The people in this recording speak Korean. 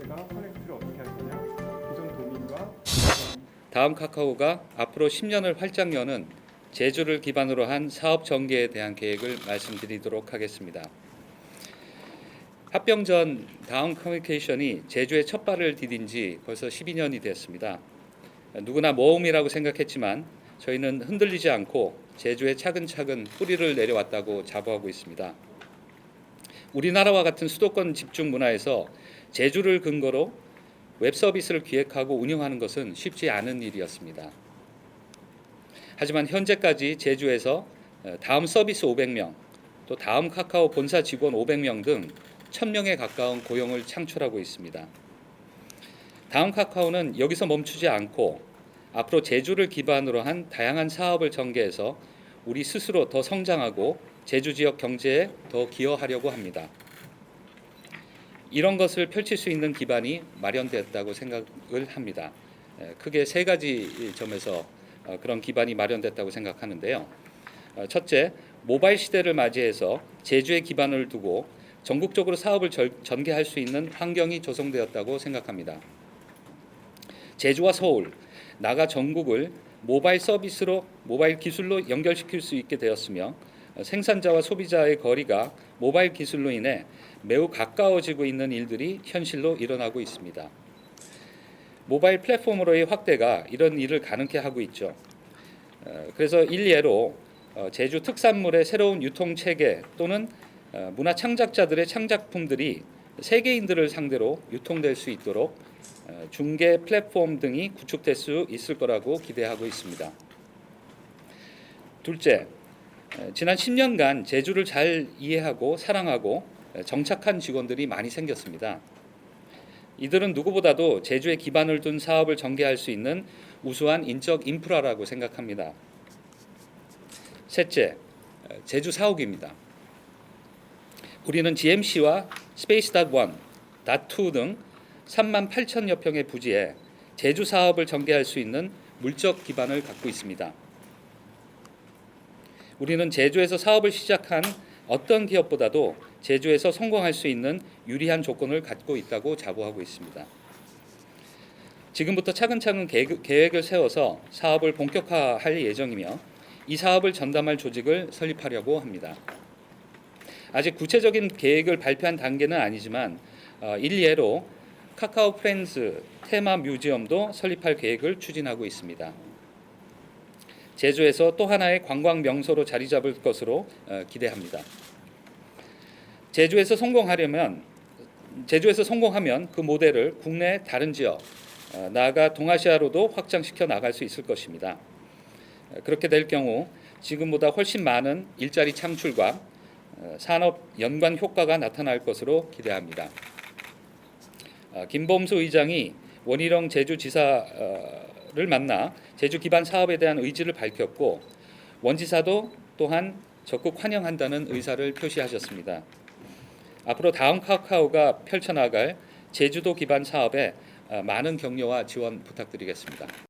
제가 커넥트를 어떻게 할 거냐 기존 도민과 다음 카카오가 앞으로 10년을 활짝 여는 제주를 기반으로 한 사업 전개에 대한 계획을 말씀드리도록 하겠습니다. 합병 전 다음 커뮤니케이션이 제주의 첫 발을 디딘 지 벌써 12년이 되었습니다. 누구나 모험이라고 생각했지만 저희는 흔들리지 않고 제주에 차근차근 뿌리를 내려왔다고 자부하고 있습니다. 우리나라와 같은 수도권 집중 문화에서 제주를 근거로 웹 서비스를 기획하고 운영하는 것은 쉽지 않은 일이었습니다. 하지만 현재까지 제주에서 다음 서비스 500명, 또 다음 카카오 본사 직원 500명 등 1000명에 가까운 고용을 창출하고 있습니다. 다음 카카오는 여기서 멈추지 않고 앞으로 제주를 기반으로 한 다양한 사업을 전개해서 우리 스스로 더 성장하고 제주 지역 경제에 더 기여하려고 합니다. 이런 것을 펼칠 수 있는 기반이 마련됐다고 생각을 합니다. 에, 크게 세 가지 점에서 어, 그런 기반이 마련됐다고 생각하는데요. 어, 첫째, 모바일 시대를 맞이해서 제주에 기반을 두고 전국적으로 사업을 절, 전개할 수 있는 환경이 조성되었다고 생각합니다. 제주와 서울, 나가 전국을 모바일 서비스로 모바일 기술로 연결시킬 수 있게 되었으며 어, 생산자와 소비자의 거리가 모바일 기술로 인해 매우 가까워지고 있는 일들이 현실로 일어나고 있습니다. 모바일 플랫폼으로의 확대가 이런 일을 가능케 하고 있죠. 어, 그래서 일례로 어, 제주 특산물의 새로운 유통 체계 또는 어, 문화 창작자들의 창작품들이 세계인들을 상대로 유통될 수 있도록 어, 중개 플랫폼 등이 구축될 수 있을 거라고 기대하고 있습니다. 둘째, 어, 지난 10년간 제주를 잘 이해하고 사랑하고 어, 정착한 직원들이 많이 생겼습니다. 이들은 누구보다도 제주에 기반을 둔 사업을 전개할 수 있는 우수한 인적 인프라라고 생각합니다. 셋째, 어, 제주 사옥입니다. 우리는 GMC와 스페이스.1, 닷2 등 3만 8천여 평의 부지에 제주 사업을 전개할 수 있는 물적 기반을 갖고 있습니다. 우리는 제주에서 사업을 시작한 어떤 기업보다도 제주에서 성공할 수 있는 유리한 조건을 갖고 있다고 자부하고 있습니다. 지금부터 차근차근 계획- 계획을 세워서 사업을 본격화할 예정이며 이 사업을 전담할 조직을 설립하려고 합니다. 아직 구체적인 계획을 발표한 단계는 아니지만 어, 일례로 카카오 프렌즈 테마 뮤지엄도 설립할 계획을 추진하고 있습니다. 제주에서 또 하나의 관광 명소로 자리 잡을 것으로 어, 기대합니다. 제주에서 성공하려면 제주에서 성공하면 그 모델을 국내 다른 지역 어, 나아가 동아시아로도 확장시켜 나갈 수 있을 것입니다. 어, 그렇게 될 경우 지금보다 훨씬 많은 일자리 창출과 어, 산업 연관 효과가 나타날 것으로 기대합니다. 어, 김범수 의장이 원희룡 제주지사를 만나 제주 기반 사업에 대한 의지를 밝혔고 원지사도 또한 적극 환영한다는 의사를 표시하셨습니다. 앞으로 다음 카카오가 펼쳐나갈 제주도 기반 사업에 어, 많은 격려와 지원 부탁드리겠습니다.